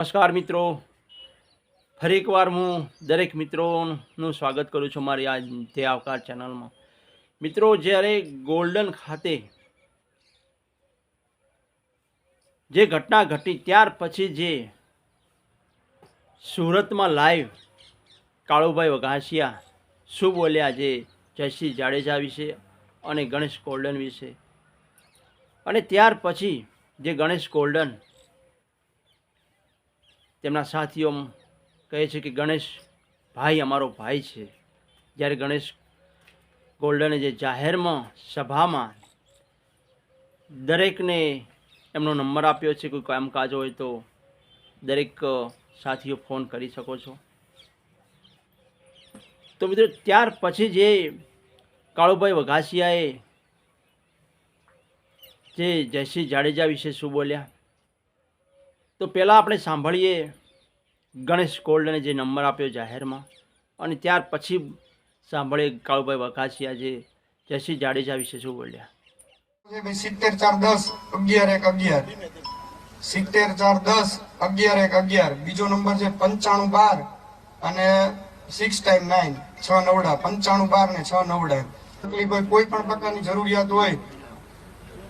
નમસ્કાર મિત્રો. ફરી એકવાર હું દરેક મિત્રોનું સ્વાગત કરું છું મારી આ તે આવકાર ચેનલમાં. મિત્રો, જ્યારે ગોલ્ડન ખાતે જે ઘટના ઘટી, ત્યાર પછી જે સુરતમાં લાઈવ કાળુભાઈ વઘાસિયા શું બોલ્યા જે જયશ્રી જાડેજા વિશે અને ગણેશ ગોલ્ડન વિશે? અને ત્યાર પછી જે ગણેશ ગોલ્ડન તેમના સાથીઓ કહે છે કે, ગણેશ, ભાઈ અમારો ભાઈ છે. જ્યારે ગણેશ ગોલ્ડને જે જાહેરમાં, સભામાં દરેકને એમનો નંબર આપ્યો છે, કોઈ કામકાજ હોય તો દરેક સાથીઓ ફોન કરી શકો છો. તો મિત્રો, ત્યાર પછી જે કાળુભાઈ વઘાસિયાએ જે જયશ્રી જાડેજા વિશે શું બોલ્યા? તો પહેલાં આપણે સાંભળીએ ગણેશ ગોલ્ડને જે નંબર આપ્યો જાહેરમાં અને ત્યાર પછી સાંભળીએ કાળુભાઈ વકાસિયા જે જયશ્રી જાડેજા વિશે શું બોલ્યા? સિત્તેર ચાર દસ અગિયાર એક અગિયાર. સિત્તેર ચાર દસ અગિયાર એક અગિયાર. બીજો નંબર છે પંચાણું બાર અને સિક્સ ટાઈમ નાઇન છ નવડા. પંચાણું બાર ને છ નવડા. તકલીફ હોય કોઈ પણ પ્રકારની જરૂરિયાત હોય,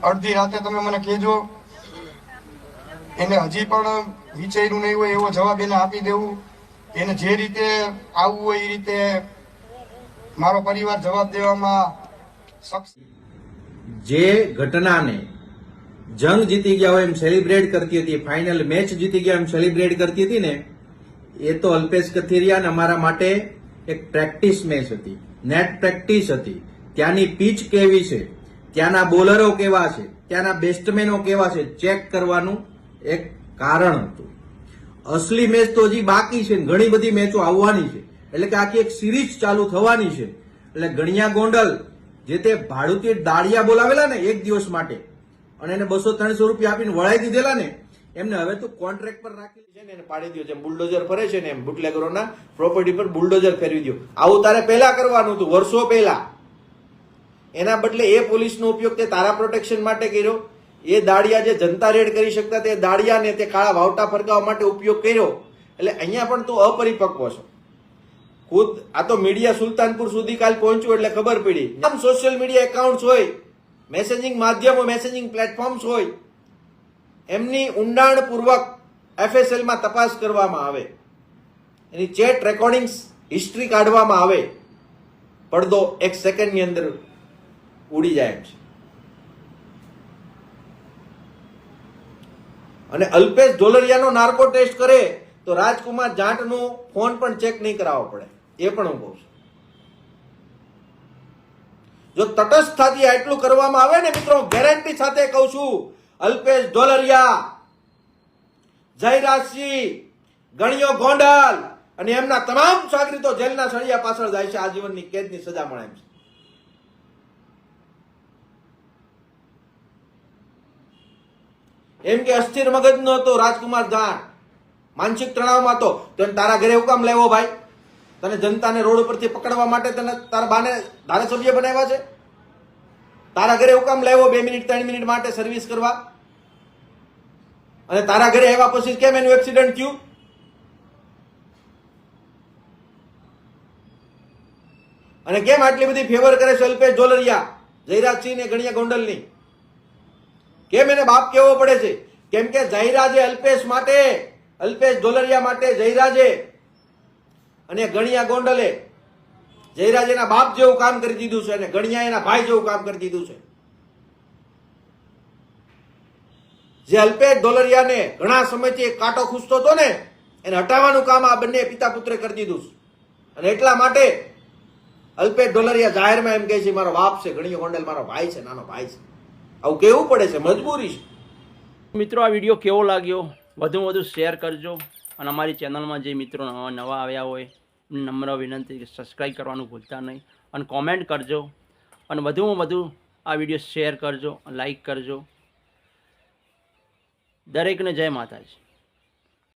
અડધી રાતે તમે મને કહેજો. એને હજી પણ વિચાર્યું નહીં હોય એવો જવાબ એને આપી દેવું. એને જે રીતે આવવું હોય એ રીતે મારો પરિવાર જવાબ દેવામાં જે ઘટનાને જંગ જીતી ગયા હોય એમ સેલિબ્રેટ કરતી હતી ફાઇનલ મેચ જીતી ગયા એમ સેલિબ્રેટ કરતી હતી ને, એ તો અલ્પેશ કથિરિયાને અમારા માટે એક પ્રેક્ટિસ મેચ હતી નેટ પ્રેક્ટિસ હતી. ત્યાંની પીચ કેવી છે, ત્યાંના બોલરો કેવા છે, ત્યાંના બેસ્ટમેનો કેવા છે ચેક કરવાનું એક કારણ હતું. અસલી મેચ તો હજી બાકી છે ઘણી બધી મેચો આવવાની છે. એટલે કે આખી એક સિરીઝ ચાલુ થવાની છે. એટલે ગણિયા ગોંડલ, જે તે ભાડુતી દાળિયા બોલાવેલા ને એક દિવસ માટે, અને એને બસો ત્રણસો રૂપિયા આપીને વળાઈ દીધેલા ને, એમને હવે તો કોન્ટ્રાક્ટ પર રાખી છે ને, એને પાડી દો જેમ બુલડોઝર ફરે છે ને, એમ બુટલેગરોના પ્રોપર્ટી પર બુલડોઝર ફેરવી દો આવું તારે પહેલા કરવાનું હતું, વર્ષો પહેલા. એના બદલે એ પોલીસનો ઉપયોગ તે તારા પ્રોટેક્શન માટે કર્યો. એ દાળિયા જે જનતા રેડ કરી શકતા તે દાળિયાને તે કાળા વાવટા ફરકાવવા માટે ઉપયોગ કર્યો. એટલે અહીંયા પણ તું અપરિપક્વ છો. ખુદ આ તો મીડિયા સુલતાનપુર સુધી કાલ પહોંચ્યું એટલે ખબર પડી. આમ સોશિયલ મીડિયા એકાઉન્ટ્સ હોય મેસેજિંગ માધ્યમો મેસેજિંગ પ્લેટફોર્મ્સ હોય, એમની ઊંડાણપૂર્વક એફએસએલમાં તપાસ કરવામાં આવે. એની ચેટ રેકોર્ડિંગ્સ હિસ્ટ્રી કાઢવામાં આવે. પડદો એક સેકન્ડની અંદર ઉડી જાય છે. અને અલ્પેશ ઢોલરિયાનો નાર્કો ટેસ્ટ કરે તો રાજકુમાર જાટનો ફોન પણ ચેક નહીં કરાવવો પડે. એ પણ હું કહું છું. જો તટસ્થતાથી આટલું કરવામાં આવે ને મિત્રો ગેરંટી સાથે કહું છું, અલ્પેશ ઢોલરિયા, જયરાજસિંહ, ગણિયો ગોંડલ અને એમના તમામ સાગરીતો જેલના સળિયા પાછળ જાય છે. આજીવનની કેદની સજા મળે છે. એમ કે અસ્થિર મગજનો હતો રાજકુમાર જાણ. માનસિક તણાવમાં હતો. તો એને તારા ઘરે હુકામ લેવો ભાઈ? તને જનતાને રોડ ઉપરથી પકડવા માટે તને તારા બાને ધારાસભ્ય બનાવ્યા છે? તારા ઘરે હુકામ લેવો બે મિનિટ, ત્રણ મિનિટ માટે સર્વિસ કરવા? અને તારા ઘરે આવ્યા પછી કેમ એનું એક્સિડન્ટ થયું? અને કેમ આટલી બધી ફેવર કરે છે અલ્પેશ જોલરિયા જયરાજસિંહ ને ગણિયા ગોંડલની? કેમ એને બાપ કેવો પડે છે? કેમ કે જયરાજે અલ્પેશ માટે, અલ્પેશ ઢોલરિયા માટે જયરાજે અને ગણિયા ગોંડલે જયરાજ એના બાપ જેવું કામ કરી દીધું છે અને ગણિયા એના ભાઈ જેવું કામ કરી દીધું છે. જે અલ્પેશ ઢોલરિયાને ઘણા સમયથી એક કાંટો ખૂસતો હતો ને, એને હટાવવાનું કામ આ બંને પિતા પુત્રે કરી દીધું અને એટલા માટે અલ્પેશ ઢોલરિયા જાહેરમાં એમ કહે છે, મારો બાપ છે, ગણિયો ગોંડલ મારો ભાઈ છે, નાનો ભાઈ છે. આવું કેવું પડે છે, મજબૂરી છે. મિત્રો, આ વીડિયો કેવો લાગ્યો? વધુમાં વધુ શેર કરજો અને અમારી ચેનલમાં જે મિત્રો નવા નવા આવ્યા હોય નમ્ર વિનંતી કે સબસ્ક્રાઈબ કરવાનું ભૂલતા નહીં અને કોમેન્ટ કરજો અને વધુમાં વધુ આ વીડિયો શેર કરજો લાઈક કરજો. દરેકને જય માતાજી.